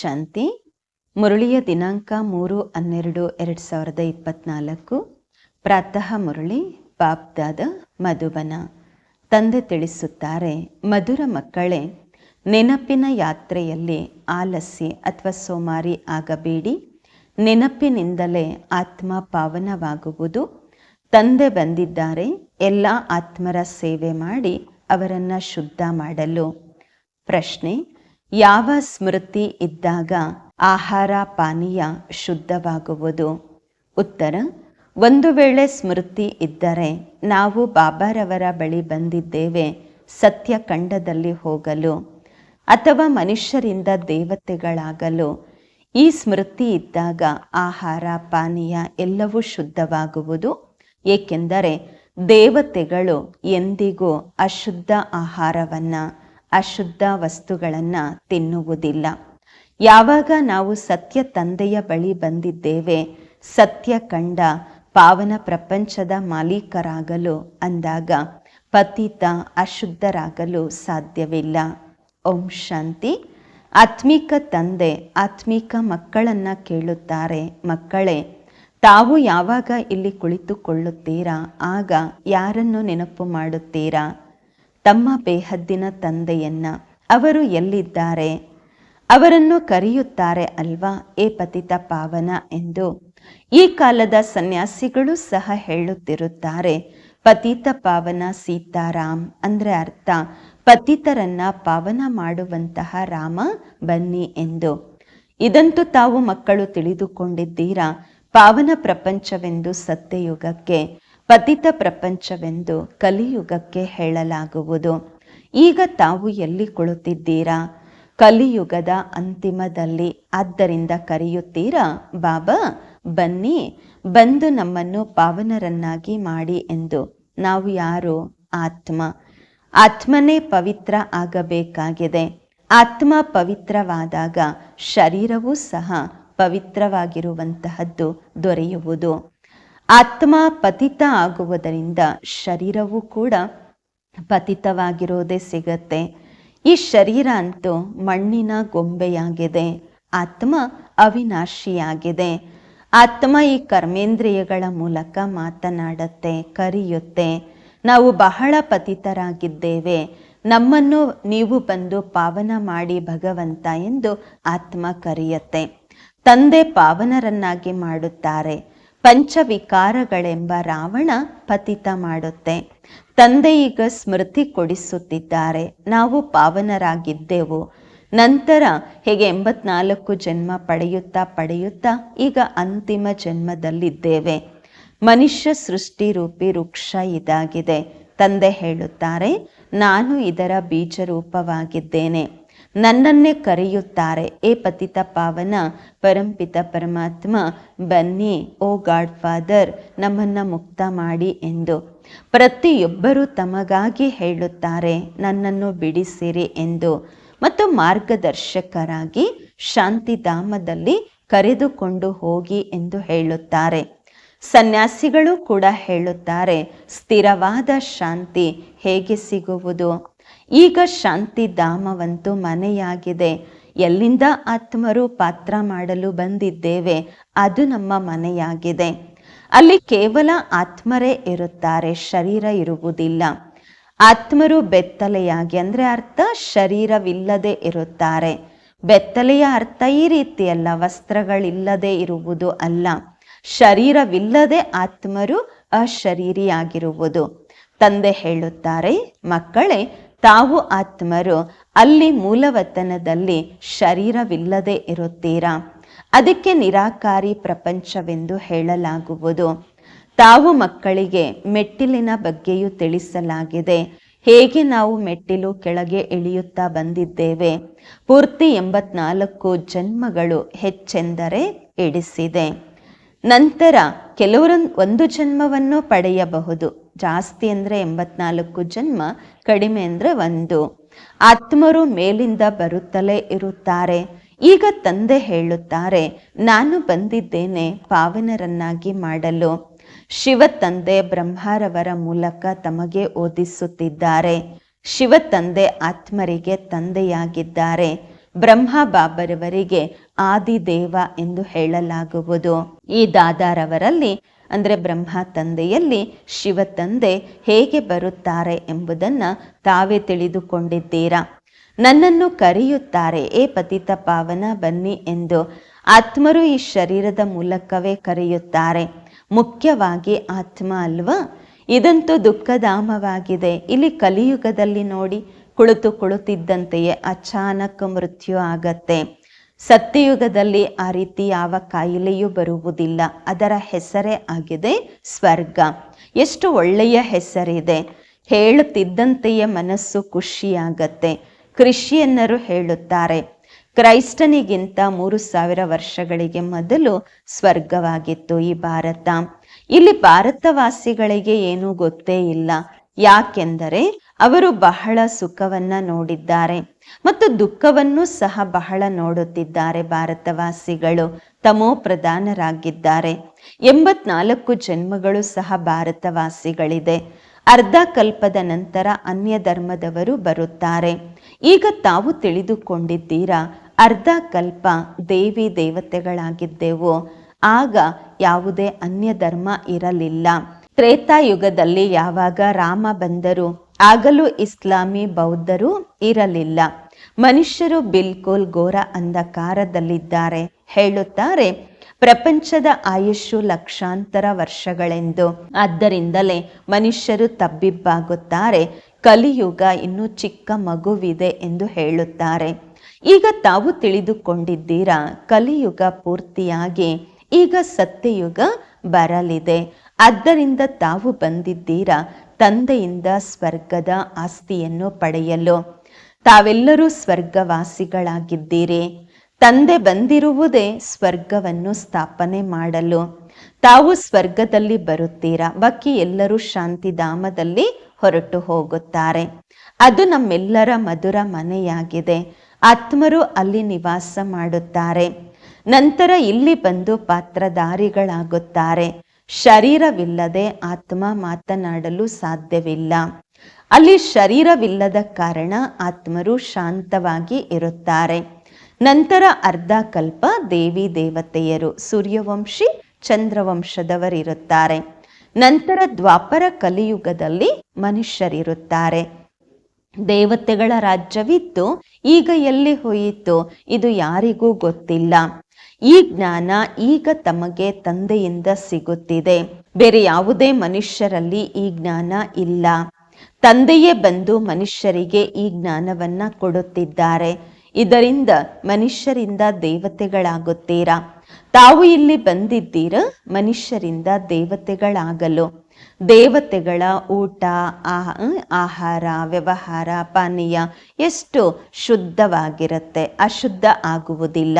ಶಾಂತಿ. ಮುರಳಿಯ ದಿನಾಂಕ ಮೂರು ಹನ್ನೆರಡು ಎರಡು ಸಾವಿರದ ಇಪ್ಪತ್ನಾಲ್ಕು. ಪ್ರಾತಃ ಮುರಳಿ ಬಾಬ್ದಾದ ಮಧುಬನ. ತಂದೆ ತಿಳಿಸುತ್ತಾರೆ, ಮಧುರ ಮಕ್ಕಳೇ, ನೆನಪಿನ ಯಾತ್ರೆಯಲ್ಲಿ ಆಲಸ್ಯ ಅಥವಾ ಸೋಮಾರಿ ಆಗಬೇಡಿ. ನೆನಪಿನಿಂದಲೇ ಆತ್ಮ ಪಾವನವಾಗುವುದು. ತಂದೆ ಬಂದಿದ್ದಾರೆ, ಎಲ್ಲ ಆತ್ಮರ ಸೇವೆ ಮಾಡಿ ಅವರನ್ನು ಶುದ್ಧ ಮಾಡಲು. ಪ್ರಶ್ನೆ ಯಾವ ಸ್ಮೃತಿ ಇದ್ದಾಗ ಆಹಾರ ಪಾನೀಯ ಶುದ್ಧವಾಗುವುದು? ಉತ್ತರ, ಒಂದು ವೇಳೆ ಸ್ಮೃತಿ ಇದ್ದರೆ ನಾವು ಬಾಬಾರವರ ಬಳಿ ಬಂದಿದ್ದೇವೆ ಸತ್ಯಖಂಡದಲ್ಲಿ ಹೋಗಲು. ಅಥವಾ ಮನುಷ್ಯರಿಂದ ದೇವತೆಗಳಾಗಲು. ಈ ಸ್ಮೃತಿ ಇದ್ದಾಗ ಆಹಾರ ಪಾನೀಯ ಎಲ್ಲವೂ ಶುದ್ಧವಾಗುವುದು? ಏಕೆಂದರೆ ದೇವತೆಗಳು ಎಂದಿಗೂ ಅಶುದ್ಧ ಆಹಾರವನ್ನು ಅಶುದ್ಧ ವಸ್ತುಗಳನ್ನು ತಿನ್ನುವುದಿಲ್ಲ. ಯಾವಾಗ ನಾವು ಸತ್ಯ ತಂದೆಯ ಬಳಿ ಬಂದಿದ್ದೇವೆ, ಸತ್ಯ ಕಂಡ ಪಾವನ ಪ್ರಪಂಚದ ಮಾಲೀಕರಾಗಲು ಅಂದಾಗ ಪತಿತ ಅಶುದ್ಧರಾಗಲು ಸಾಧ್ಯವಿಲ್ಲ. ಓಂ ಶಾಂತಿ. ಆತ್ಮಿಕ ತಂದೆ, ಆತ್ಮಿಕ ಮಕ್ಕಳನ್ನ ಕೇಳುತ್ತಾರೆ, ಮಕ್ಕಳೇ, ತಾವು ಯಾವಾಗ ಇಲ್ಲಿ ಕುಳಿತುಕೊಳ್ಳುತ್ತೀರಾ, ಆಗ ಯಾರನ್ನು ನೆನಪು ಮಾಡುತ್ತೀರಾ? ತಮ್ಮ ಬೇಹದ್ದಿನ ತಂದೆಯನ್ನ. ಅವರು ಎಲ್ಲಿದ್ದಾರೆ? ಅವರನ್ನು ಕರೆಯುತ್ತಾರೆ ಅಲ್ವಾ ಏ ಪತಿತ ಪಾವನ ಎಂದು. ಈ ಕಾಲದ ಸನ್ಯಾಸಿಗಳು ಸಹ ಹೇಳುತ್ತಿರುತ್ತಾರೆ, ಪತಿತ ಪಾವನ ಸೀತಾರಾಮ್ ಅಂದ್ರೆ ಅರ್ಥ, ಪತಿತರನ್ನ ಪಾವನ ಮಾಡುವಂತಹ ರಾಮ ಬನ್ನಿ ಎಂದು. ಇದಂತೂ ತಾವು ಮಕ್ಕಳು ತಿಳಿದುಕೊಂಡಿದ್ದೀರಾ? ಪಾವನ ಪ್ರಪಂಚವೆಂದು ಸತ್ಯಯುಗಕ್ಕೆ. ಪತಿತ ಪ್ರಪಂಚವೆಂದು ಕಲಿಯುಗಕ್ಕೆ ಹೇಳಲಾಗುವುದು. ಈಗ ತಾವು ಎಲ್ಲಿ ಕುಳಿತಿದ್ದೀರಾ? ಕಲಿಯುಗದ ಅಂತಿಮದಲ್ಲಿ. ಆದ್ದರಿಂದ ಕರೆಯುತ್ತೀರಾ, ಬಾಬಾ, ಬನ್ನಿ, ಬಂದು ನಮ್ಮನ್ನು ಪಾವನರನ್ನಾಗಿ ಮಾಡಿ ಎಂದು. ನಾವು ಯಾರು? ಆತ್ಮ. ಆತ್ಮನೇ ಪವಿತ್ರ ಆಗಬೇಕಾಗಿದೆ. ಆತ್ಮ ಪವಿತ್ರವಾದಾಗ ಶರೀರವೂ ಸಹ ಪವಿತ್ರವಾಗಿರುವಂತಹದ್ದು ದೊರೆಯುವುದು. ಆತ್ಮ ಪತಿತ ಆಗುವುದರಿಂದ ಶರೀರವೂ ಕೂಡ ಪತಿತವಾಗಿರೋದೇ ಸಿಗತ್ತೆ. ಈ ಶರೀರ ಅಂತೂ ಮಣ್ಣಿನ ಗೊಂಬೆಯಾಗಿದೆ. ಆತ್ಮ ಅವಿನಾಶಿಯಾಗಿದೆ. ಆತ್ಮ ಈ ಕರ್ಮೇಂದ್ರಿಯಗಳ ಮೂಲಕ ಮಾತನಾಡತ್ತೆ, ಕರೆಯುತ್ತೆ. ನಾವು ಬಹಳ ಪತಿತರಾಗಿದ್ದೇವೆ. ನಮ್ಮನ್ನು ನೀವು ಬಂದು ಪಾವನ ಮಾಡಿ ಭಗವಂತ ಎಂದು ಆತ್ಮ ಕರೆಯುತ್ತೆ. ತಂದೆ ಪಾವನರನ್ನಾಗಿ ಮಾಡುತ್ತಾರೆ. ಪಂಚವಿಕಾರಗಳೆಂಬ ರಾವಣ ಪತಿತ ಮಾಡುತ್ತೆ. ತಂದೆಯೀಗ ಸ್ಮೃತಿ ಕೊಡಿಸುತ್ತಿದ್ದಾರೆ. ನಾವು ಪಾವನರಾಗಿದ್ದೆವು. ನಂತರ ಹೇಗೆ ಎಂಬತ್ನಾಲ್ಕು ಜನ್ಮ ಪಡೆಯುತ್ತಾ ಪಡೆಯುತ್ತಾ ಈಗ ಅಂತಿಮ ಜನ್ಮದಲ್ಲಿದ್ದೇವೆ. ಮನುಷ್ಯ ಸೃಷ್ಟಿ ರೂಪಿ ವೃಕ್ಷ ಇದಾಗಿದೆ. ತಂದೆ ಹೇಳುತ್ತಾರೆ, ನಾನು ಇದರ ಬೀಜ ರೂಪವಾಗಿದ್ದೇನೆ ನನ್ನನ್ನೇ ಕರೆಯುತ್ತಾರೆ. ಏ ಪತಿತ ಪಾವನ, ಪರಂಪಿತ ಪರಮಾತ್ಮ, ಬನ್ನಿ, ಓ ಗಾಡ್ ಫಾದರ್, ನಮ್ಮನ್ನ ಮುಕ್ತ ಮಾಡಿ ಎಂದು. ಪ್ರತಿಯೊಬ್ಬರೂ ತಮಗಾಗಿ ಹೇಳುತ್ತಾರೆ, ನನ್ನನ್ನು ಬಿಡಿಸಿರಿ ಎಂದು. ಮತ್ತು ಮಾರ್ಗದರ್ಶಕರಾಗಿ ಶಾಂತಿಧಾಮದಲ್ಲಿ ಕರೆದುಕೊಂಡು ಹೋಗಿ ಎಂದು ಹೇಳುತ್ತಾರೆ. ಸನ್ಯಾಸಿಗಳು ಕೂಡ ಹೇಳುತ್ತಾರೆ, ಸ್ಥಿರವಾದ ಶಾಂತಿ ಹೇಗೆ ಸಿಗುವುದು? ಈಗ ಶಾಂತಿ ಶಾಂತಿಧಾಮವಂತೂ ಮನೆಯಾಗಿದೆ. ಎಲ್ಲಿಂದ ಆತ್ಮರು ಪಾತ್ರ ಮಾಡಲು ಬಂದಿದ್ದೇವೆ, ಅದು ನಮ್ಮ ಮನೆಯಾಗಿದೆ. ಅಲ್ಲಿ ಕೇವಲ ಆತ್ಮರೇ ಇರುತ್ತಾರೆ, ಶರೀರ ಇರುವುದಿಲ್ಲ. ಆತ್ಮರು ಬೆತ್ತಲೆಯಾಗಿ, ಅಂದರೆ ಅರ್ಥ ಶರೀರವಿಲ್ಲದೆ ಇರುತ್ತಾರೆ. ಬೆತ್ತಲೆಯ ಅರ್ಥ ಈ ರೀತಿಯಲ್ಲ, ವಸ್ತ್ರಗಳಿಲ್ಲದೆ ಇರುವುದು ಅಲ್ಲ. ಶರೀರವಿಲ್ಲದೆ ಆತ್ಮರು ಅಶರೀರಿಯಾಗಿರುವುದು. ತಂದೆ ಹೇಳುತ್ತಾರೆ, ಮಕ್ಕಳೇ ತಾವು ಆತ್ಮರು, ಅಲ್ಲಿ ಮೂಲವತನದಲ್ಲಿ ಶರೀರವಿಲ್ಲದೆ ಇರುತ್ತೀರಾ? ಅದಕ್ಕೆ ನಿರಾಕಾರಿ ಪ್ರಪಂಚವೆಂದು ಹೇಳಲಾಗುವುದು. ತಾವು ಮಕ್ಕಳಿಗೆ ಮೆಟ್ಟಿಲಿನ ಬಗ್ಗೆಯೂ ತಿಳಿಸಲಾಗಿದೆ. ಹೇಗೆ ನಾವು ಮೆಟ್ಟಿಲು ಕೆಳಗೆ ಇಳಿಯುತ್ತಾ ಬಂದಿದ್ದೇವೆ? ಪೂರ್ತಿ ಎಂಬತ್ನಾಲ್ಕು ಜನ್ಮಗಳು ಹೆಚ್ಚೆಂದರೆ ಎಡಿಸಿದೆ. ನಂತರ ಕೆಲವರು ಒಂದು ಜನ್ಮವನ್ನು ಪಡೆಯಬಹುದು. ಜಾಸ್ತಿ ಅಂದರೆ ಎಂಬತ್ನಾಲ್ಕು ಜನ್ಮ, ಕಡಿಮೆ ಅಂದರೆ ಒಂದು. ಆತ್ಮರು ಮೇಲಿಂದ ಬರುತ್ತಲೇ ಇರುತ್ತಾರೆ. ಈಗ ತಂದೆ ಹೇಳುತ್ತಾರೆ, ನಾನು ಬಂದಿದ್ದೇನೆ ಪಾವನರನ್ನಾಗಿ ಮಾಡಲು. ಶಿವ ತಂದೆ ಬ್ರಹ್ಮಾರವರ ಮೂಲಕ ತಮಗೆ ಓದಿಸುತ್ತಿದ್ದಾರೆ. ಶಿವ ತಂದೆ ಆತ್ಮರಿಗೆ ತಂದೆಯಾಗಿದ್ದಾರೆ. ಬ್ರಹ್ಮ ಬಾಬರವರಿಗೆ ಆದಿದೇವ ಎಂದು ಹೇಳಲಾಗುವುದು. ಈ ದಾದಾರವರಲ್ಲಿ, ಅಂದರೆ ಬ್ರಹ್ಮ ತಂದೆಯಲ್ಲಿ ಶಿವ ತಂದೆ ಹೇಗೆ ಬರುತ್ತಾರೆ ಎಂಬುದನ್ನು ತಾವೇ ತಿಳಿದುಕೊಂಡಿದ್ದೀರಾ. ನನ್ನನ್ನು ಕರೆಯುತ್ತಾರೆ, ಏ ಪತಿತ ಪಾವನ, ಬನ್ನಿ ಎಂದು. ಆತ್ಮರು ಈ ಶರೀರದ ಮೂಲಕವೇ ಕರೆಯುತ್ತಾರೆ. ಮುಖ್ಯವಾಗಿ ಆತ್ಮ ಅಲ್ವಾ? ಇದಂತೂ ದುಃಖಧಾಮವಾಗಿದೆ. ಇಲ್ಲಿ ಕಲಿಯುಗದಲ್ಲಿ ನೋಡಿ ಕುಳಿತು ಕುಳಿತಿದ್ದಂತೆಯೇ ಅಚಾನಕ್ ಮೃತ್ಯು ಆಗತ್ತೆ. ಸತ್ಯಯುಗದಲ್ಲಿ ಆ ರೀತಿ ಯಾವ ಕಾಯಿಲೆಯೂ ಬರುವುದಿಲ್ಲ. ಅದರ ಹೆಸರೇ ಆಗಿದೆ ಸ್ವರ್ಗ. ಎಷ್ಟು ಒಳ್ಳೆಯ ಹೆಸರಿದೆ. ಹೇಳುತ್ತಿದ್ದಂತೆಯೇ ಮನಸ್ಸು ಖುಷಿಯಾಗತ್ತೆ. ಕ್ರಿಶ್ಚಿಯನ್ನರು ಹೇಳುತ್ತಾರೆ, ಕ್ರೈಸ್ತನಿಗಿಂತ ಮೂರು ಸಾವಿರ ವರ್ಷಗಳಿಗೆ ಮೊದಲು ಸ್ವರ್ಗವಾಗಿತ್ತು ಈ ಭಾರತ. ಇಲ್ಲಿ ಭಾರತವಾಸಿಗಳಿಗೆ ಏನೂ ಗೊತ್ತೇ ಇಲ್ಲ. ಯಾಕೆಂದರೆ ಅವರು ಬಹಳ ಸುಖವನ್ನ ನೋಡಿದ್ದಾರೆ ಮತ್ತು ದುಃಖವನ್ನು ಸಹ ಬಹಳ ನೋಡುತ್ತಿದ್ದಾರೆ ಭಾರತವಾಸಿಗಳು. ತಮೋ ಪ್ರಧಾನರಾಗಿದ್ದಾರೆ. ಎಂಬತ್ನಾಲ್ಕು ಜನ್ಮಗಳು ಸಹ ಭಾರತವಾಸಿಗಳಿದೆ. ಅರ್ಧ ಕಲ್ಪದ ನಂತರ ಅನ್ಯ ಧರ್ಮದವರು ಬರುತ್ತಾರೆ. ಈಗ ತಾವು ತಿಳಿದುಕೊಂಡಿದ್ದೀರಾ, ಅರ್ಧ ಕಲ್ಪ ದೇವಿ ದೇವತೆಗಳಾಗಿದ್ದೆವು. ಆಗ ಯಾವುದೇ ಅನ್ಯ ಧರ್ಮ ಇರಲಿಲ್ಲ. ತ್ರೇತಾಯುಗದಲ್ಲಿ ಯಾವಾಗ ರಾಮ ಬಂದರು? ಆಗಲೂ ಇಸ್ಲಾಮಿ ಬೌದ್ಧರು ಇರಲಿಲ್ಲ. ಮನುಷ್ಯರು ಬಿಲ್ಕುಲ್ ಘೋರ ಅಂಧಕಾರದಲ್ಲಿದ್ದಾರೆ ಹೇಳುತ್ತಾರೆ. ಪ್ರಪಂಚದ ಆಯುಷ್ಯು ಲಕ್ಷಾಂತರ ವರ್ಷಗಳೆಂದು. ಆದ್ದರಿಂದಲೇ ಮನುಷ್ಯರು ತಬ್ಬಿಬ್ಬಾಗುತ್ತಾರೆ. ಕಲಿಯುಗ ಇನ್ನು ಚಿಕ್ಕ ಮಗುವಿದೆ ಎಂದು ಹೇಳುತ್ತಾರೆ. ಈಗ ತಾವು ತಿಳಿದುಕೊಂಡಿದ್ದೀರಾ, ಕಲಿಯುಗ ಪೂರ್ತಿಯಾಗಿ, ಈಗ ಸತ್ಯಯುಗ ಬರಲಿದೆ. ಆದ್ದರಿಂದ ತಾವು ಬಂದಿದ್ದೀರಾ ತಂದೆಯಿಂದ ಸ್ವರ್ಗದ ಆಸ್ತಿಯನ್ನು ಪಡೆಯಲು. ತಾವೆಲ್ಲರೂ ಸ್ವರ್ಗವಾಸಿಗಳಾಗಿದ್ದೀರಿ. ತಂದೆ ಬಂದಿರುವುದೇ ಸ್ವರ್ಗವನ್ನು ಸ್ಥಾಪನೆ ಮಾಡಲು. ತಾವು ಸ್ವರ್ಗದಲ್ಲಿ ಬರುತ್ತೀರಾ? ಬಾಕಿ ಎಲ್ಲರೂ ಶಾಂತಿಧಾಮದಲ್ಲಿ ಹೊರಟು ಹೋಗುತ್ತಾರೆ. ಅದು ನಮ್ಮೆಲ್ಲರ ಮಧುರ ಮನೆಯಾಗಿದೆ. ಆತ್ಮರು ಅಲ್ಲಿ ನಿವಾಸ ಮಾಡುತ್ತಾರೆ. ನಂತರ ಇಲ್ಲಿ ಬಂದು ಪಾತ್ರಧಾರಿಗಳಾಗುತ್ತಾರೆ. ಶರೀರವಿಲ್ಲದೆ ಆತ್ಮ ಮಾತನಾಡಲು ಸಾಧ್ಯವಿಲ್ಲ. ಅಲ್ಲಿ ಶರೀರವಿಲ್ಲದ ಕಾರಣ ಆತ್ಮರು ಶಾಂತವಾಗಿ ಇರುತ್ತಾರೆ. ನಂತರ ಅರ್ಧ ಕಲ್ಪ ದೇವಿ ದೇವತೆಯರು, ಸೂರ್ಯವಂಶಿ, ಚಂದ್ರವಂಶದವರಿರುತ್ತಾರೆ. ನಂತರ ದ್ವಾಪರ ಕಲಿಯುಗದಲ್ಲಿ ಮನುಷ್ಯರಿರುತ್ತಾರೆ. ದೇವತೆಗಳ ರಾಜ್ಯವಿತ್ತು ಈಗ ಎಲ್ಲಿ ಹೋಯಿತು, ಇದು ಯಾರಿಗೂ ಗೊತ್ತಿಲ್ಲ. ಈ ಜ್ಞಾನ ಈಗ ತಮಗೆ ತಂದೆಯಿಂದ ಸಿಗುತ್ತಿದೆ. ಬೇರೆ ಯಾವುದೇ ಮನುಷ್ಯರಲ್ಲಿ ಈ ಜ್ಞಾನ ಇಲ್ಲ. ತಂದೆಯೇ ಬಂದು ಮನುಷ್ಯರಿಗೆ ಈ ಜ್ಞಾನವನ್ನ ಕೊಡುತ್ತಿದ್ದಾರೆ. ಇದರಿಂದ ಮನುಷ್ಯರಿಂದ ದೇವತೆಗಳಾಗುತ್ತೀರಾ? ತಾವು ಇಲ್ಲಿ ಬಂದಿದ್ದೀರ? ಮನುಷ್ಯರಿಂದ ದೇವತೆಗಳಾಗಲು. ದೇವತೆಗಳ ಊಟ, ಆಹ ಆಹಾರ, ವ್ಯವಹಾರ, ಪಾನೀಯ, ಎಷ್ಟು ಶುದ್ಧವಾಗಿರುತ್ತೆ. ಅಶುದ್ಧ ಆಗುವುದಿಲ್ಲ.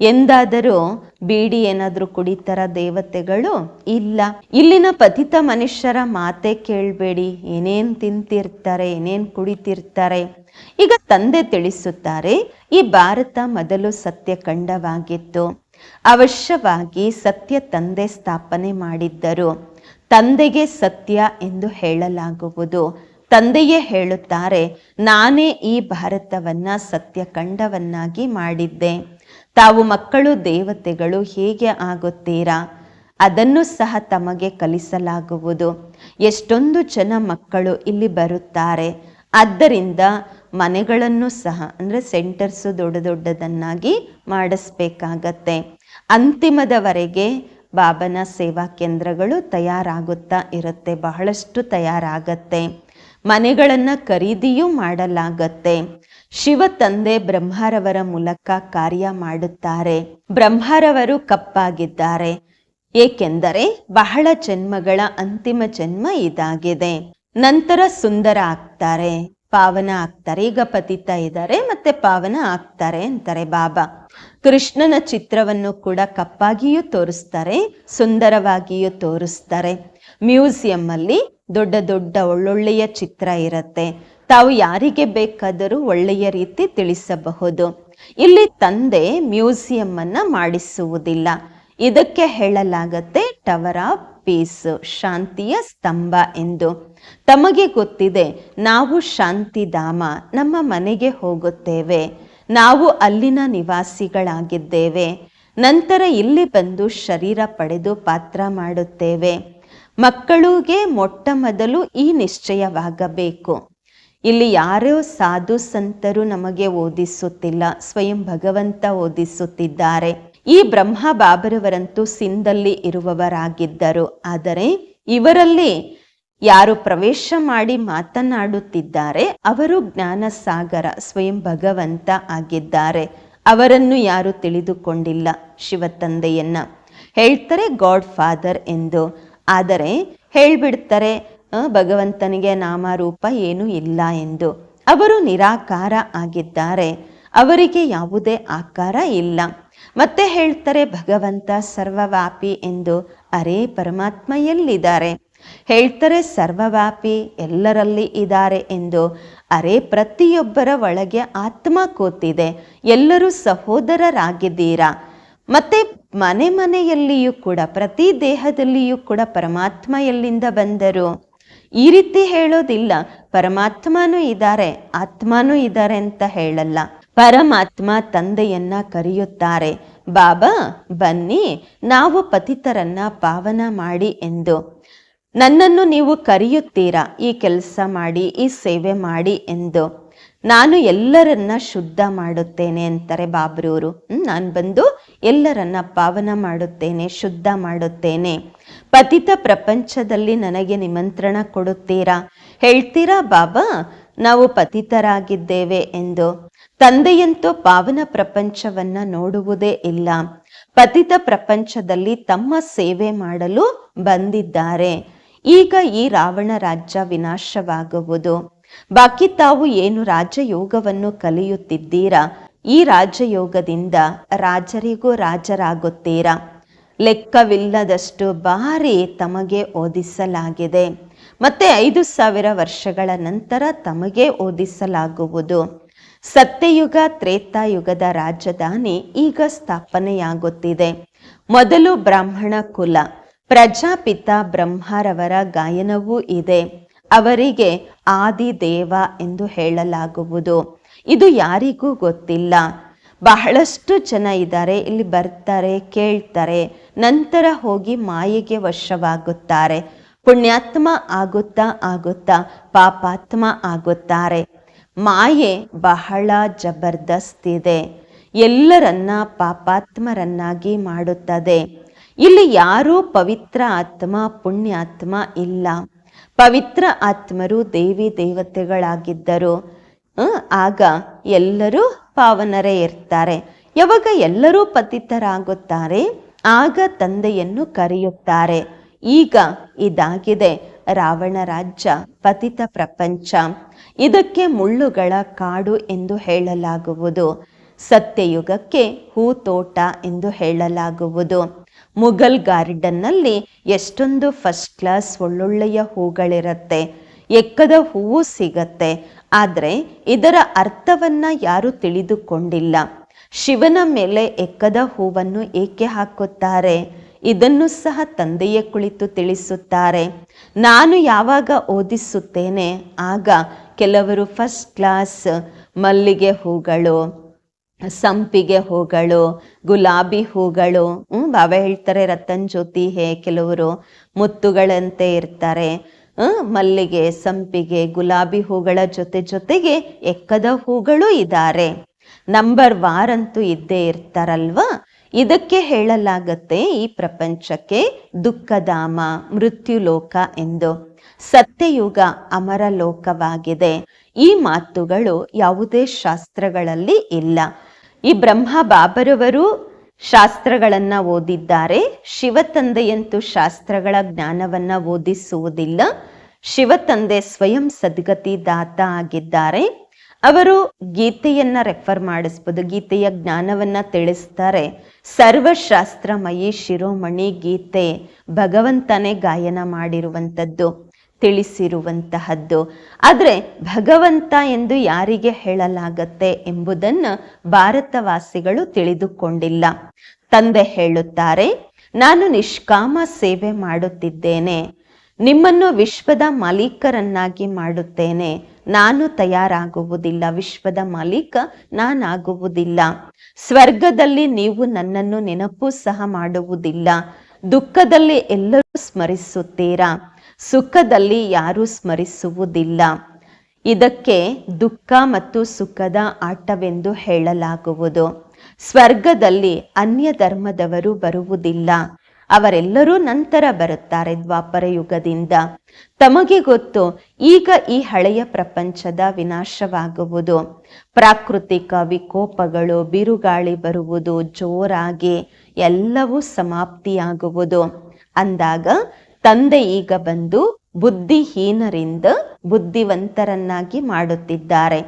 ಎಂದಾದರೂ ಬೀಡಿ ಏನಾದರೂ ಕುಡಿತಾರ ದೇವತೆಗಳು? ಇಲ್ಲ. ಇಲ್ಲಿನ ಪತಿತ ಮನುಷ್ಯರ ಮಾತೆ ಕೇಳಬೇಡಿ. ಏನೇನು ತಿಂತಿರ್ತಾರೆ, ಏನೇನು ಕುಡಿತಿರ್ತಾರೆ? ಈಗ ತಂದೆ ತಿಳಿಸುತ್ತಾರೆ, ಈ ಭಾರತ ಮೊದಲು ಸತ್ಯ ಖಂಡವಾಗಿತ್ತು ಅವಶ್ಯವಾಗಿ ಸತ್ಯ ತಂದೆ ಸ್ಥಾಪನೆ ಮಾಡಿದ್ದರು. ತಂದೆಗೆ ಸತ್ಯ ಎಂದು ಹೇಳಲಾಗುವುದು. ತಂದೆಯೇ ಹೇಳುತ್ತಾರೆ, ನಾನೇ ಈ ಭಾರತವನ್ನ ಸತ್ಯಖಂಡವನ್ನಾಗಿ ಮಾಡಿದ್ದೆ. ತಾವು ಮಕ್ಕಳು ದೇವತೆಗಳು ಹೇಗೆ ಆಗುತ್ತೀರಾ? ಅದನ್ನು ಸಹ ತಮಗೆ ಕಲಿಸಲಾಗುವುದು. ಎಷ್ಟೊಂದು ಜನ ಮಕ್ಕಳು ಇಲ್ಲಿ ಬರುತ್ತಾರೆ. ಆದ್ದರಿಂದ ಮನೆಗಳನ್ನು ಸಹ, ಅಂದರೆ ಸೆಂಟರ್ಸು ದೊಡ್ಡ ದೊಡ್ಡದನ್ನಾಗಿ ಮಾಡಿಸ್ಬೇಕಾಗತ್ತೆ. ಅಂತಿಮದವರೆಗೆ ಬಾಬನ ಸೇವಾ ಕೇಂದ್ರಗಳು ತಯಾರಾಗುತ್ತಾ ಇರುತ್ತೆ, ಬಹಳಷ್ಟು ತಯಾರಾಗತ್ತೆ. ಮನೆಗಳನ್ನು ಖರೀದಿಯೂ ಮಾಡಲಾಗತ್ತೆ. ಶಿವ ತಂದೆ ಬ್ರಹ್ಮರವರ ಮೂಲಕ ಕಾರ್ಯ ಮಾಡುತ್ತಾರೆ. ಬ್ರಹ್ಮರವರು ಕಪ್ಪಾಗಿದ್ದಾರೆ. ಏಕೆಂದರೆ ಬಹಳ ಜನ್ಮಗಳ ಅಂತಿಮ ಜನ್ಮ ಇದಾಗಿದೆ. ನಂತರ ಸುಂದರ ಆಗ್ತಾರೆ. ಪಾವನ ಆಗ್ತಾರೆ. ಈಗ ಪತಿತ ಇದ್ದಾರೆ. ಮತ್ತೆ ಪಾವನ ಆಗ್ತಾರೆ ಅಂತಾರೆ ಬಾಬಾ. ಕೃಷ್ಣನ ಚಿತ್ರವನ್ನು ಕೂಡ ಕಪ್ಪಾಗಿಯೂ ತೋರಿಸ್ತಾರೆ, ಸುಂದರವಾಗಿಯೂ ತೋರಿಸ್ತಾರೆ. ಮ್ಯೂಸಿಯಂ ಅಲ್ಲಿ ದೊಡ್ಡ ದೊಡ್ಡ ಒಳ್ಳೊಳ್ಳೆಯ ಚಿತ್ರ ಇರುತ್ತೆ. ತಾವು ಯಾರಿಗೆ ಬೇಕಾದರೂ ಒಳ್ಳೆಯ ರೀತಿ ತಿಳಿಸಬಹುದು. ಇಲ್ಲಿ ತಂದೆ ಮ್ಯೂಸಿಯಂ ಅನ್ನ ಮಾಡಿಸುವುದಿಲ್ಲ. ಇದಕ್ಕೆ ಹೇಳಲಾಗತ್ತೆ ಟವರ್ ಆಫ್ ಪೀಸ್, ಶಾಂತಿಯ ಸ್ತಂಭ ಎಂದು. ತಮಗೆ ಗೊತ್ತಿದೆ, ನಾವು ಶಾಂತಿಧಾಮ, ನಮ್ಮ ಮನೆಗೆ ಹೋಗುತ್ತೇವೆ. ನಾವು ಅಲ್ಲಿನ ನಿವಾಸಿಗಳಾಗಿದ್ದೇವೆ. ನಂತರ ಇಲ್ಲಿ ಬಂದು ಶರೀರ ಪಡೆದು ಪಾತ್ರ ಮಾಡುತ್ತೇವೆ. ಮಕ್ಕಳಿಗೆ ಮೊಟ್ಟ ಮೊದಲು ಈ ನಿಶ್ಚಯವಾಗಬೇಕು. ಇಲ್ಲಿ ಯಾರೋ ಸಾಧು ಸಂತರು ನಮಗೆ ಓದಿಸುತ್ತಿಲ್ಲ, ಸ್ವಯಂ ಭಗವಂತ ಓದಿಸುತ್ತಿದ್ದಾರೆ. ಈ ಬ್ರಹ್ಮ ಬಾಬರವರಂತೂ ಸಿಂಧಲ್ಲಿ ಇರುವವರಾಗಿದ್ದರು. ಆದರೆ ಇವರಲ್ಲಿ ಯಾರು ಪ್ರವೇಶ ಮಾಡಿ ಮಾತನಾಡುತ್ತಿದ್ದಾರೆ, ಅವರು ಜ್ಞಾನ ಸಾಗರ ಸ್ವಯಂ ಭಗವಂತ ಆಗಿದ್ದಾರೆ. ಅವರನ್ನು ಯಾರು ತಿಳಿದುಕೊಂಡಿಲ್ಲ ಶಿವತಂದೆಯನ್ನ. ಹೇಳ್ತಾರೆ ಗಾಡ್ ಫಾದರ್ ಎಂದು. ಆದರೆ ಹೇಳ್ಬಿಡ್ತಾರೆ ಭಗವಂತನಿಗೆ ನಾಮರೂಪ ಏನೂ ಇಲ್ಲ ಎಂದು. ಅವರು ನಿರಾಕಾರ ಆಗಿದ್ದಾರೆ. ಅವರಿಗೆ ಯಾವುದೇ ಆಕಾರ ಇಲ್ಲ. ಮತ್ತೆ ಹೇಳ್ತಾರೆ, ಭಗವಂತ ಸರ್ವವ್ಯಾಪಿ ಎಂದು. ಅರೇ, ಪರಮಾತ್ಮ ಎಲ್ಲಿದ್ದಾರೆ? ಹೇಳ್ತಾರೆ, ಸರ್ವವ್ಯಾಪಿ ಎಲ್ಲರಲ್ಲಿ ಇದ್ದಾರೆ ಎಂದು. ಅರೆ, ಪ್ರತಿಯೊಬ್ಬರ ಒಳಗೆ ಆತ್ಮ ಕೂತಿದೆ. ಎಲ್ಲರೂ ಸಹೋದರರಾಗಿದ್ದೀರಾ? ಮತ್ತೆ ಮನೆ ಮನೆಯಲ್ಲಿಯೂ ಕೂಡ, ಪ್ರತಿ ದೇಹದಲ್ಲಿಯೂ ಕೂಡ ಪರಮಾತ್ಮ ಎಲ್ಲಿಂದ ಬಂದರು? ಈ ರೀತಿ ಹೇಳೋದಿಲ್ಲ. ಪರಮಾತ್ಮನೂ ಇದ್ದಾರೆ, ಆತ್ಮನೂ ಇದ್ದಾರೆ ಅಂತ ಹೇಳಲ್ಲ. ಪರಮಾತ್ಮ ತಂದೆಯನ್ನ ಕರೆಯುತ್ತಾರೆ, ಬಾಬಾ, ಬನ್ನಿ, ನಾವು ಪತಿತರನ್ನ ಪಾವನ ಮಾಡಿ ಎಂದು. ನನ್ನನ್ನು ನೀವು ಕರೆಯುತ್ತೀರಾ? ಈ ಕೆಲಸ ಮಾಡಿ, ಈ ಸೇವೆ ಮಾಡಿ ಎಂದು. ನಾನು ಎಲ್ಲರನ್ನ ಶುದ್ಧ ಮಾಡುತ್ತೇನೆ ಅಂತಾರೆ ಬಾಬ್ರೂರು. ನಾನು ಬಂದು ಎಲ್ಲರನ್ನ ಪಾವನ ಮಾಡುತ್ತೇನೆ, ಶುದ್ಧ ಮಾಡುತ್ತೇನೆ. ಪತಿತ ಪ್ರಪಂಚದಲ್ಲಿ ನನಗೆ ನಿಮಂತ್ರಣ ಕೊಡುತ್ತೀರಾ? ಹೇಳ್ತೀರಾ, ಬಾಬಾ? ನಾವು ಪತಿತರಾಗಿದ್ದೇವೆ ಎಂದು. ತಂದೆಯಂತೂ ಪಾವನ ಪ್ರಪಂಚವನ್ನ ನೋಡುವುದೇ ಇಲ್ಲ. ಪತಿತ ಪ್ರಪಂಚದಲ್ಲಿ ತಮ್ಮ ಸೇವೆ ಮಾಡಲು ಬಂದಿದ್ದಾರೆ. ಈಗ ಈ ರಾವಣ ರಾಜ್ಯ ವಿನಾಶವಾಗುವುದು. ಬಾಕಿ ತಾವು ಏನು ರಾಜಯೋಗವನ್ನು ಕಲಿಯುತ್ತಿದ್ದೀರಾ? ಈ ರಾಜಯೋಗದಿಂದ ರಾಜರಿಗೂ ರಾಜರಾಗುತ್ತೀರಾ? ಲೆಕ್ಕವಿಲ್ಲದಷ್ಟು ಬಾರಿ ತಮಗೆ ಓದಿಸಲಾಗಿದೆ. ಮತ್ತೆ ಐದು ಸಾವಿರ ವರ್ಷಗಳ ನಂತರ ತಮಗೆ ಓದಿಸಲಾಗುವುದು. ಸತ್ಯಯುಗ, ತ್ರೇತಾಯುಗದ ರಾಜಧಾನಿ ಈಗ ಸ್ಥಾಪನೆಯಾಗುತ್ತಿದೆ. ಮೊದಲು ಬ್ರಾಹ್ಮಣ ಕುಲ, ಪ್ರಜಾಪಿತ ಬ್ರಹ್ಮರವರ ಗಾಯನವೂ ಇದೆ. ಅವರಿಗೆ ಆದಿದೇವ ಎಂದು ಹೇಳಲಾಗುವುದು. ಇದು ಯಾರಿಗೂ ಗೊತ್ತಿಲ್ಲ. ಬಹಳಷ್ಟು ಜನ ಇದ್ದಾರೆ, ಇಲ್ಲಿ ಬರ್ತಾರೆ, ಕೇಳ್ತಾರೆ, ನಂತರ ಹೋಗಿ ಮಾಯೆಗೆ ವಶವಾಗುತ್ತಾರೆ. ಪುಣ್ಯಾತ್ಮ ಆಗುತ್ತಾ ಆಗುತ್ತಾ ಪಾಪಾತ್ಮ ಆಗುತ್ತಾರೆ. ಮಾಯೆ ಬಹಳ ಜಬರ್ದಸ್ತ್ ಇದೆ ಎಲ್ಲರನ್ನ ಪಾಪಾತ್ಮರನ್ನಾಗಿ ಮಾಡುತ್ತದೆ. ಇಲ್ಲಿ ಯಾರೂ ಪವಿತ್ರ ಆತ್ಮ, ಪುಣ್ಯಾತ್ಮ ಇಲ್ಲ. ಪವಿತ್ರ ಆತ್ಮರು ದೇವಿ ದೇವತೆಗಳಾಗಿದ್ದರು. ಆಗ ಎಲ್ಲರೂ ಪಾವನರೇ ಇರ್ತಾರೆ. ಯಾವಾಗ ಎಲ್ಲರೂ ಪತಿತರಾಗುತ್ತಾರೆ, ಆಗ ತಂದೆಯನ್ನು ಕರೆಯುತ್ತಾರೆ. ಈಗ ಇದಾಗಿದೆ ರಾವಣ ರಾಜ್ಯ ಪತಿತ ಪ್ರಪಂಚ. ಇದಕ್ಕೆ ಮುಳ್ಳುಗಳ ಕಾಡು ಎಂದು ಹೇಳಲಾಗುವುದು. ಸತ್ಯಯುಗಕ್ಕೆ ಹೂತೋಟ ಎಂದು ಹೇಳಲಾಗುವುದು. ಮುಘಲ್ ಗಾರ್ಡನ್ನಲ್ಲಿ ಎಷ್ಟೊಂದು ಫಸ್ಟ್ ಕ್ಲಾಸ್ ಒಳ್ಳೊಳ್ಳೆಯ ಹೂಗಳಿರುತ್ತೆ. ಎಕ್ಕದ ಹೂವು ಸಿಗತ್ತೆ. ಆದರೆ ಇದರ ಅರ್ಥವನ್ನ ಯಾರು ತಿಳಿದುಕೊಂಡಿಲ್ಲ. ಶಿವನ ಮೇಲೆ ಎಕ್ಕದ ಹೂವನ್ನು ಏಕೆ ಹಾಕುತ್ತಾರೆ? ಇದನ್ನು ಸಹ ತಂದೆಯೇ ಕುಳಿತು ತಿಳಿಸುತ್ತಾರೆ. ನಾನು ಯಾವಾಗ ಓದಿಸುತ್ತೇನೆ? ಆಗ ಕೆಲವರು ಫಸ್ಟ್ ಕ್ಲಾಸ್ ಮಲ್ಲಿಗೆ ಹೂಗಳು, ಸಂಪಿಗೆ ಹೂಗಳು, ಗುಲಾಬಿ ಹೂಗಳು ಬಾಬಾ ಹೇಳ್ತಾರೆ ರತನ್ ಜ್ಯೋತಿ ಹೇ, ಕೆಲವರು ಮುತ್ತುಗಳಂತೆ ಇರ್ತಾರೆ. ಮಲ್ಲಿಗೆ, ಸಂಪಿಗೆ, ಗುಲಾಬಿ ಹೂಗಳ ಜೊತೆ ಜೊತೆಗೆ ಎಕ್ಕದ ಹೂಗಳು ಇದ್ದಾರೆ ನಂಬರ್ ವಾರ್ ಅಂತೂ ಇದ್ದೇ ಇರ್ತಾರಲ್ವಾ? ಇದಕ್ಕೆ ಹೇಳಲಾಗತ್ತೆ ಈ ಪ್ರಪಂಚಕ್ಕೆ ದುಃಖಧಾಮ, ಮೃತ್ಯುಲೋಕ ಎಂದು. ಸತ್ಯಯುಗ ಅಮರ ಲೋಕವಾಗಿದೆ ಈ ಮಾತುಗಳು ಯಾವುದೇ ಶಾಸ್ತ್ರಗಳಲ್ಲಿ ಇಲ್ಲ. ಈ ಬ್ರಹ್ಮ ಬಾಬರವರು ಶಾಸ್ತ್ರಗಳನ್ನ ಓದಿದ್ದಾರೆ. ಶಿವತಂದೆಯಂತೂ ಶಾಸ್ತ್ರಗಳ ಜ್ಞಾನವನ್ನ ಓದಿಸುವುದಿಲ್ಲ. ಶಿವತಂದೆ ಸ್ವಯಂ ಸದ್ಗತಿ ದಾತ ಆಗಿದ್ದಾರೆ. ಅವರು ಗೀತೆಯನ್ನ ರೆಫರ್ ಮಾಡಿಸ್ಬೋದು, ಗೀತೆಯ ಜ್ಞಾನವನ್ನ ತಿಳಿಸ್ತಾರೆ. ಸರ್ವಶಾಸ್ತ್ರಮಯಿ ಶಿರೋಮಣಿ ಗೀತೆ ಭಗವಂತನೇ ಗಾಯನ ಮಾಡಿರುವಂಥದ್ದು, ತಿಳಿಸಿರುವಂತಹದ್ದು. ಆದರೆ ಭಗವಂತ ಎಂದು ಯಾರಿಗೆ ಹೇಳಲಾಗತ್ತೆ ಎಂಬುದನ್ನು ಭಾರತವಾಸಿಗಳು ತಿಳಿದುಕೊಂಡಿಲ್ಲ. ತಂದೆ ಹೇಳುತ್ತಾರೆ, ನಾನು ನಿಷ್ಕಾಮ ಸೇವೆ ಮಾಡುತ್ತಿದ್ದೇನೆ. ನಿಮ್ಮನ್ನು ವಿಶ್ವದ ಮಾಲೀಕರನ್ನಾಗಿ ಮಾಡುತ್ತೇನೆ. ನಾನು ತಯಾರಾಗುವುದಿಲ್ಲ. ವಿಶ್ವದ ಮಾಲೀಕ ನಾನಾಗುವುದಿಲ್ಲ. ಸ್ವರ್ಗದಲ್ಲಿ ನೀವು ನನ್ನನ್ನು ನೆನಪು ಸಹ ಮಾಡುವುದಿಲ್ಲ. ದುಃಖದಲ್ಲಿ ಎಲ್ಲರೂ ಸ್ಮರಿಸುತ್ತೀರಾ? ಸುಖದಲ್ಲಿ ಯಾರೂ ಸ್ಮರಿಸುವುದಿಲ್ಲ. ಇದಕ್ಕೆ ದುಃಖ ಮತ್ತು ಸುಖದ ಆಟವೆಂದು ಹೇಳಲಾಗುವುದು. ಸ್ವರ್ಗದಲ್ಲಿ ಅನ್ಯ ಧರ್ಮದವರು ಬರುವುದಿಲ್ಲ. ಅವರೆಲ್ಲರೂ ನಂತರ ಬರುತ್ತಾರೆ ದ್ವಾಪರ ಯುಗದಿಂದ. ತಮಗೆ ಗೊತ್ತು, ಈಗ ಈ ಹಳೆಯ ಪ್ರಪಂಚದ ವಿನಾಶವಾಗುವುದು. ಪ್ರಾಕೃತಿಕ ವಿಕೋಪಗಳು, ಬಿರುಗಾಳಿ ಬರುವುದು, ಜೋರಾಗಿ ಎಲ್ಲವೂ ಸಮಾಪ್ತಿಯಾಗುವುದು. ಅಂದಾಗ ತಂದೆ ಈಗ ಬಂದು ಬುದ್ಧಿಹೀನರಿಂದ ಬುದ್ಧಿವಂತರನ್ನಾಗಿ ಮಾಡುತ್ತಿದ್ದಾರೆ.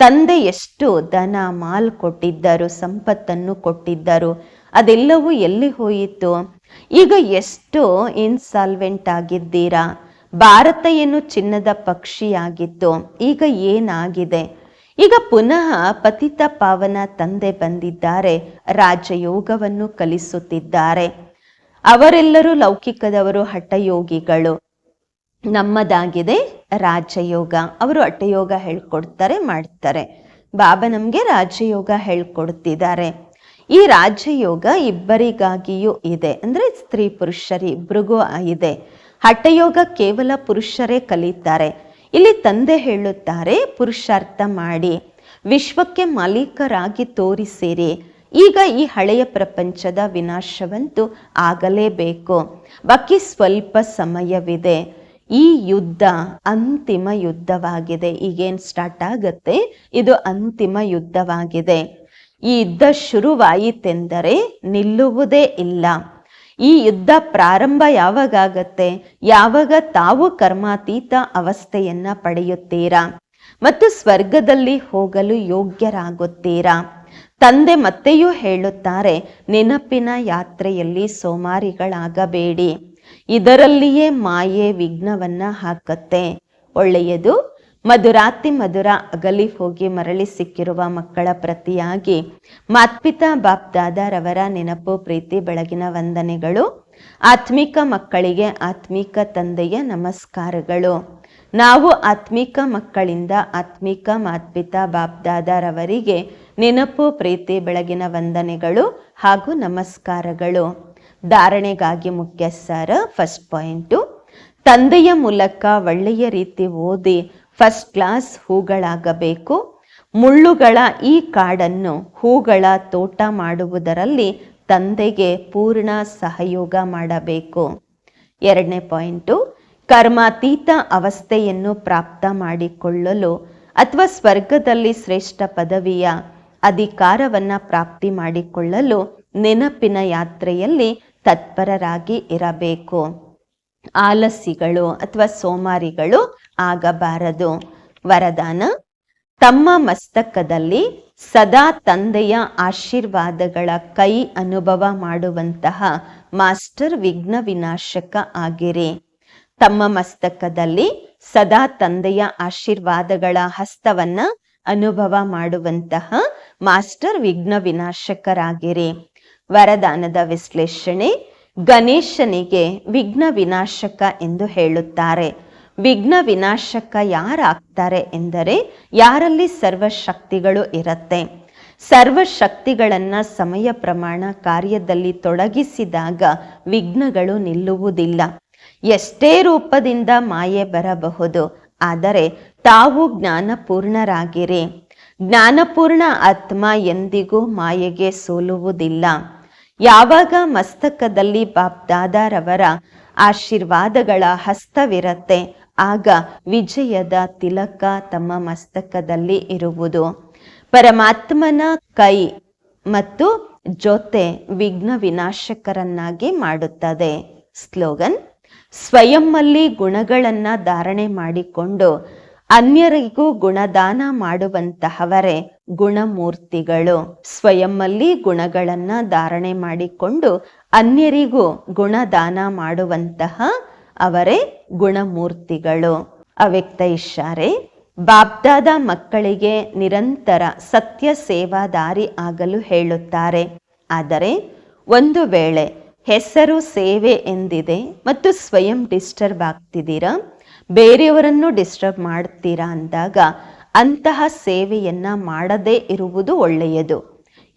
ತಂದೆ ಎಷ್ಟು ದನ ಮಾಲ್ ಕೊಟ್ಟಿದ್ದರು, ಸಂಪತ್ತನ್ನು ಕೊಟ್ಟಿದ್ದರು ಅದೆಲ್ಲವೂ ಎಲ್ಲಿ ಹೋಯಿತು? ಈಗ ಎಷ್ಟು ಇನ್ಸಾಲ್ವೆಂಟ್ ಆಗಿದ್ದೀರಾ? ಭಾರತ ಏನು ಚಿನ್ನದ ಪಕ್ಷಿಯಾಗಿತ್ತು. ಈಗ ಏನಾಗಿದೆ? ಈಗ ಪುನಃ ಪತಿತ ಪಾವನ ತಂದೆ ಬಂದಿದ್ದಾರೆ. ರಾಜಯೋಗವನ್ನು ಕಲಿಸುತ್ತಿದ್ದಾರೆ. ಅವರೆಲ್ಲರೂ ಲೌಕಿಕದವರು, ಹಠಯೋಗಿಗಳು. ನಮ್ಮದಾಗಿದೆ ರಾಜಯೋಗ. ಅವರು ಹಠಯೋಗ ಹೇಳ್ಕೊಡ್ತಾರೆ, ಮಾಡ್ತಾರೆ. ಬಾಬಾ ನಮಗೆ ರಾಜಯೋಗ ಹೇಳ್ಕೊಡ್ತಿದ್ದಾರೆ. ಈ ರಾಜಯೋಗ ಇಬ್ಬರಿಗಾಗಿಯೂ ಇದೆ. ಅಂದ್ರೆ ಸ್ತ್ರೀ ಪುರುಷರಿಬ್ಬರಿಗೂ ಇದೆ. ಹಠಯೋಗ ಕೇವಲ ಪುರುಷರೇ ಕಲಿತಾರೆ. ಇಲ್ಲಿ ತಂದೆ ಹೇಳುತ್ತಾರೆ, ಪುರುಷಾರ್ಥ ಮಾಡಿ. ವಿಶ್ವಕ್ಕೆ ಮಾಲೀಕರಾಗಿ ತೋರಿಸಿರಿ. ಈಗ ಈ ಹಳೆಯ ಪ್ರಪಂಚದ ವಿನಾಶವಂತೂ ಆಗಲೇಬೇಕು. ಬಾಕಿ ಸ್ವಲ್ಪ ಸಮಯವಿದೆ. ಈ ಯುದ್ಧ ಅಂತಿಮ ಯುದ್ಧವಾಗಿದೆ. ಈಗೇನು ಸ್ಟಾರ್ಟ್ ಆಗತ್ತೆ? ಇದು ಅಂತಿಮ ಯುದ್ಧವಾಗಿದೆ. ಈ ಯುದ್ಧ ಶುರುವಾಯಿತೆಂದರೆ ನಿಲ್ಲುವುದೇ ಇಲ್ಲ. ಈ ಯುದ್ಧ ಪ್ರಾರಂಭ ಯಾವಾಗತ್ತೆ ಯಾವಾಗ ತಾವು ಕರ್ಮಾತೀತ ಅವಸ್ಥೆಯನ್ನ ಪಡೆಯುತ್ತೀರಾ? ಮತ್ತು ಸ್ವರ್ಗದಲ್ಲಿ ಹೋಗಲು ಯೋಗ್ಯರಾಗುತ್ತೀರಾ? ತಂದೆ ಮತ್ತೆಯೂ ಹೇಳುತ್ತಾರೆ, ನೆನಪಿನ ಯಾತ್ರೆಯಲ್ಲಿ ಸೋಮಾರಿಗಳಾಗಬೇಡಿ. ಇದರಲ್ಲಿಯೇ ಮಾಯೆ ವಿಘ್ನವನ್ನ ಹಾಕತ್ತೆ. ಒಳ್ಳೆಯದು ಮಧುರಾತಿ ಮಧುರ ಅಗಲಿ ಹೋಗಿ ಮರಳಿ ಸಿಕ್ಕಿರುವ ಮಕ್ಕಳ ಪ್ರತಿಯಾಗಿ ಮಾತ್ಪಿತಾ ಬಾಪ್ದಾದರವರ ನೆನಪು, ಪ್ರೀತಿ, ಬೆಳಗಿನ ವಂದನೆಗಳು. ಆತ್ಮಿಕ ಮಕ್ಕಳಿಗೆ ಆತ್ಮಿಕ ತಂದೆಯ ನಮಸ್ಕಾರಗಳು. ನಾವು ಆತ್ಮಿಕ ಮಕ್ಕಳಿಂದ ಆತ್ಮಿಕ ಮಾತ್ಪಿತಾ ಬಾಪ್ದಾದರವರಿಗೆ ನೆನಪು, ಪ್ರೀತಿ, ಬೆಳಗಿನ ವಂದನೆಗಳು ಹಾಗೂ ನಮಸ್ಕಾರಗಳು. ಧಾರಣೆಗಾಗಿ ಮುಖ್ಯ ಸರ್ ಫಸ್ಟ್ ಪಾಯಿಂಟು ತಂದೆಯ ಮೂಲಕ ಒಳ್ಳೆಯ ರೀತಿ ಓದಿ ಫಸ್ಟ್ ಕ್ಲಾಸ್ ಹೂಗಳಾಗಬೇಕು. ಮುಳ್ಳುಗಳ ಈ ಕಾಡನ್ನು ಹೂಗಳ ತೋಟ ಮಾಡುವುದರಲ್ಲಿ ತಂದೆಗೆ ಪೂರ್ಣ ಸಹಯೋಗ ಮಾಡಬೇಕು. ಎರಡನೇ ಪಾಯಿಂಟು, ಕರ್ಮಾತೀತ ಅವಸ್ಥೆಯನ್ನು ಪ್ರಾಪ್ತ ಮಾಡಿಕೊಳ್ಳಲು ಅಥವಾ ಸ್ವರ್ಗದಲ್ಲಿ ಶ್ರೇಷ್ಠ ಪದವಿಯ ಅಧಿಕಾರವನ್ನು ಪ್ರಾಪ್ತಿ ಮಾಡಿಕೊಳ್ಳಲು ನೆನಪಿನ ಯಾತ್ರೆಯಲ್ಲಿ ತತ್ಪರರಾಗಿ ಇರಬೇಕು. ಆಲಸಿಗಳು ಅಥವಾ ಸೋಮಾರಿಗಳು ಆಗಬಾರದು. ವರದಾನ, ತಮ್ಮ ಮಸ್ತಕದಲ್ಲಿ ಸದಾ ತಂದೆಯ ಆಶೀರ್ವಾದಗಳ ಕೈ ಅನುಭವ ಮಾಡುವಂತಹ ಮಾಸ್ಟರ್ ವಿಘ್ನ ವಿನಾಶಕ ಆಗಿರಿ. ತಮ್ಮ ಮಸ್ತಕದಲ್ಲಿ ಸದಾ ತಂದೆಯ ಆಶೀರ್ವಾದಗಳ ಹಸ್ತವನ್ನ ಅನುಭವ ಮಾಡುವಂತಹ ಮಾಸ್ಟರ್ ವಿಘ್ನ ವಿನಾಶಕರಾಗಿರಿ. ವರದಾನದ ವಿಶ್ಲೇಷಣೆ ಗಣೇಶನಿಗೆ ವಿಘ್ನ ವಿನಾಶಕ ಎಂದು ಹೇಳುತ್ತಾರೆ. ವಿಘ್ನ ವಿನಾಶಕ ಯಾರಾಗ್ತಾರೆ ಎಂದರೆ ಯಾರಲ್ಲಿ ಸರ್ವಶಕ್ತಿಗಳು ಇರುತ್ತೆ? ಸರ್ವಶಕ್ತಿಗಳನ್ನು ಸಮಯ ಪ್ರಮಾಣ ಕಾರ್ಯದಲ್ಲಿ ತೊಡಗಿಸಿದಾಗ ವಿಘ್ನಗಳು ನಿಲ್ಲುವುದಿಲ್ಲ. ಎಷ್ಟೇ ರೂಪದಿಂದ ಮಾಯೆ ಬರಬಹುದು, ಆದರೆ ತಾವು ಜ್ಞಾನಪೂರ್ಣರಾಗಿರಿ. ಜ್ಞಾನಪೂರ್ಣ ಆತ್ಮ ಎಂದಿಗೂ ಮಾಯೆಗೆ ಸೋಲುವುದಿಲ್ಲ. ಯಾವಾಗ ಮಸ್ತಕದಲ್ಲಿ ಬಾಬ್ ದಾದಾರವರ ಆಶೀರ್ವಾದಗಳ ಹಸ್ತವಿರತ್ತೆ, ಆಗ ವಿಜಯದ ತಿಲಕ ತಮ್ಮ ಮಸ್ತಕದಲ್ಲಿ ಇರುವುದು. ಪರಮಾತ್ಮನ ಕೈ ಮತ್ತು ಜೊತೆ ವಿಘ್ನ ವಿನಾಶಕರನ್ನಾಗಿ ಮಾಡುತ್ತದೆ. ಸ್ಲೋಗನ್ ಸ್ವಯಂನಲ್ಲಿ ಗುಣಗಳನ್ನ ಧಾರಣೆ ಮಾಡಿಕೊಂಡು ಅನ್ಯರಿಗೂ ಗುಣದಾನ ಮಾಡುವಂತಹವರೇ ಗುಣಮೂರ್ತಿಗಳು. ಸ್ವಯಂನಲ್ಲಿ ಗುಣಗಳನ್ನ ಧಾರಣೆ ಮಾಡಿಕೊಂಡು ಅನ್ಯರಿಗೂ ಗುಣದಾನ ಮಾಡುವಂತಹ ಅವರೇ ಗುಣಮೂರ್ತಿಗಳು. ಅವ್ಯಕ್ತ ಇಶಾರೆ ಬಾಬ್ದಾದ ಮಕ್ಕಳಿಗೆ ನಿರಂತರ ಸತ್ಯ ಸೇವಾದಾರಿ ಆಗಲು ಹೇಳುತ್ತಾರೆ. ಆದರೆ ಒಂದು ವೇಳೆ ಹೆಸರು ಸೇವೆ ಎಂದಿದೆ ಮತ್ತು ಸ್ವಯಂ ಡಿಸ್ಟರ್ಬ್ ಆಗ್ತಿದ್ದೀರಾ? ಬೇರೆಯವರನ್ನು ಡಿಸ್ಟರ್ಬ್ ಮಾಡ್ತೀರಾ ಅಂದಾಗ ಅಂತಹ ಸೇವೆಯನ್ನ ಮಾಡದೇ ಇರುವುದು ಒಳ್ಳೆಯದು.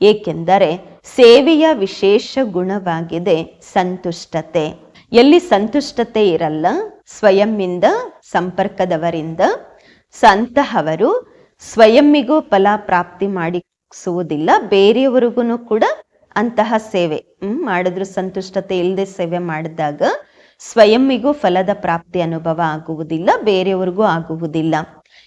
ಏಕೆಂದರೆ ಸೇವೆಯ ವಿಶೇಷ ಗುಣವಾಗಿದೆ ಸಂತುಷ್ಟತೆ. ಎಲ್ಲಿ ಸಂತುಷ್ಟತೆ ಇರಲ್ಲ, ಸ್ವಯಂನಿಂದ, ಸಂಪರ್ಕದವರಿಂದ ಅಂತಹವರು ಸ್ವಯಂಮಿಗೂ ಫಲ ಪ್ರಾಪ್ತಿ ಮಾಡಿಸುವುದಿಲ್ಲ, ಬೇರೆಯವರಿಗೂ ಕೂಡ ಅಂತಹ ಸೇವೆ ಮಾಡಿದ್ರು ಸಂತುಷ್ಟತೆ ಇಲ್ಲದೆ ಸೇವೆ ಮಾಡಿದಾಗ ಸ್ವಯಂಮಿಗೂ ಫಲದ ಪ್ರಾಪ್ತಿ ಅನುಭವ ಆಗುವುದಿಲ್ಲ, ಬೇರೆಯವರಿಗೂ ಆಗುವುದಿಲ್ಲ.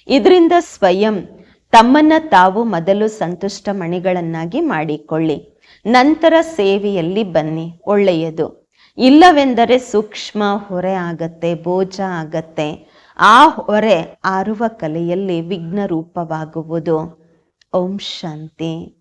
ಇದರಿಂದ ಸ್ವಯಂ ತಮ್ಮನ್ನ ತಾವು ಮೊದಲು ಸಂತುಷ್ಟ ಮಣಿಗಳನ್ನಾಗಿ ಮಾಡಿಕೊಳ್ಳಿ. ನಂತರ ಸೇವೆಯಲ್ಲಿ ಬನ್ನಿ, ಒಳ್ಳೆಯದು. ಇಲ್ಲವೆಂದರೆ ಸೂಕ್ಷ್ಮ ಹೊರೆ ಆಗತ್ತೆ, ಬೋಜ ಆಗತ್ತೆ. ಆ ಹೊರೆ ಆರುವ ಕಲೆಯಲ್ಲಿ ವಿಘ್ನ ರೂಪವಾಗುವುದು ಓಂ ಶಾಂತಿ.